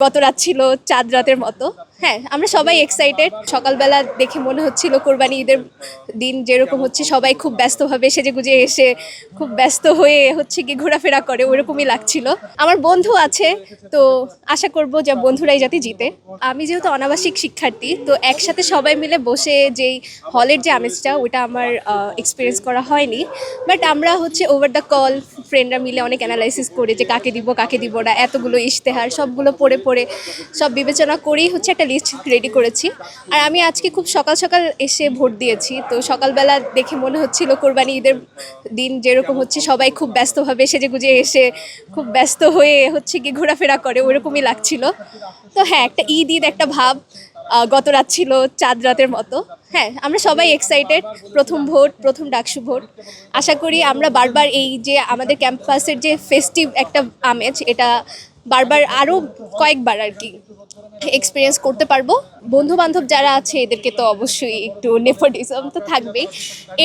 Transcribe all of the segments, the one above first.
গত রাত ছিল চাঁদ রাতের মতো। হ্যাঁ আমরা সবাই এক্সাইটেড সকালবেলা দেখে মনে হচ্ছিল কোরবানি ঈদের দিন যেরকম হচ্ছে, সবাই খুব ব্যস্তভাবে সেজে গুজে এসে খুব ব্যস্ত হয়ে হচ্ছে কি ঘোরাফেরা করে, ওরকমই লাগছিল। আমার বন্ধু আছে, তো আশা করব যে বন্ধুরাই যাতে জিতে। আমি যেহেতু অনাবাসিক শিক্ষার্থী, তো একসাথে সবাই মিলে বসে যেই হলের যে আমেজটা, ওটা আমার এক্সপিরিয়েন্স করা হয়নি। বাট আমরা হচ্ছে ওভার দ্য কল ফ্রেন্ডরা মিলে অনেক অ্যানালাইসিস করে যে কাকে দিব কাকে দিব না, এতগুলো ইশতেহার, সবগুলো পড়ে পড়ে সব বিবেচনা করেই হচ্ছে একটা লিস্ট রেডি করেছি। আর আমি আজকে খুব সকাল সকাল এসে ভোট দিয়েছি। তো সকালবেলা দেখে মনে হচ্ছিল কোরবানি ঈদের দিন যেরকম হচ্ছে, সবাই খুব ব্যস্তভাবে সেজে গুজে এসে খুব ব্যস্ত হয়ে হচ্ছে কি ঘোরাফেরা করে, ওরকমই লাগছিল। তো হ্যাঁ একটা ঈদ ঈদ একটা ভাব গত রাত ছিল চাঁদ রাতের মতো। হ্যাঁ আমরা সবাই এক্সাইটেড প্রথম ভোট, প্রথম ডাকসু ভোট। আশা করি আমরা বারবার এই যে আমাদের ক্যাম্পাসের যে ফেস্টিভ একটা আমেজ, এটা বারবার আরও কয়েকবার আর কি এক্সপিরিয়েন্স করতে পারব। বন্ধু বান্ধব যারা আছে, এদেরকে তো অবশ্যই একটু নেপোটিজম তো থাকবেই।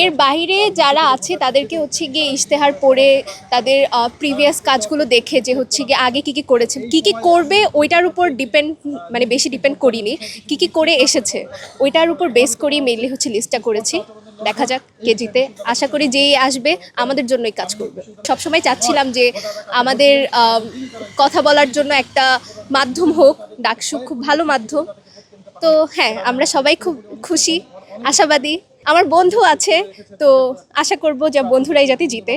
এর বাইরে যারা আছে, তাদেরকে হচ্ছে গিয়ে ইশতেহার পড়ে, তাদের প্রিভিয়াস কাজগুলো দেখে যে হচ্ছে গিয়ে আগে কি কি করেছেন কি কি করবে ওইটার উপর ডিপেন্ড মানে বেশি ডিপেন্ড করিনি। কি কি করে এসেছে, ওইটার উপর বেস করেই মেনলি হচ্ছে লিস্টটা করেছি। দেখা যাক কে জিতে আশা করি যেই আসবে, আমাদের জন্যই কাজ করবে। সবসময় চাচ্ছিলাম যে আমাদের কথা বলার জন্য একটা মাধ্যম হোক, ডাকসু খুব ভালো মাধ্যম। তো হ্যাঁ আমরা সবাই খুব খুশি, আশাবাদী। আমার বন্ধু আছে, তো আশা করব যে বন্ধুরাই যাতে জিতে।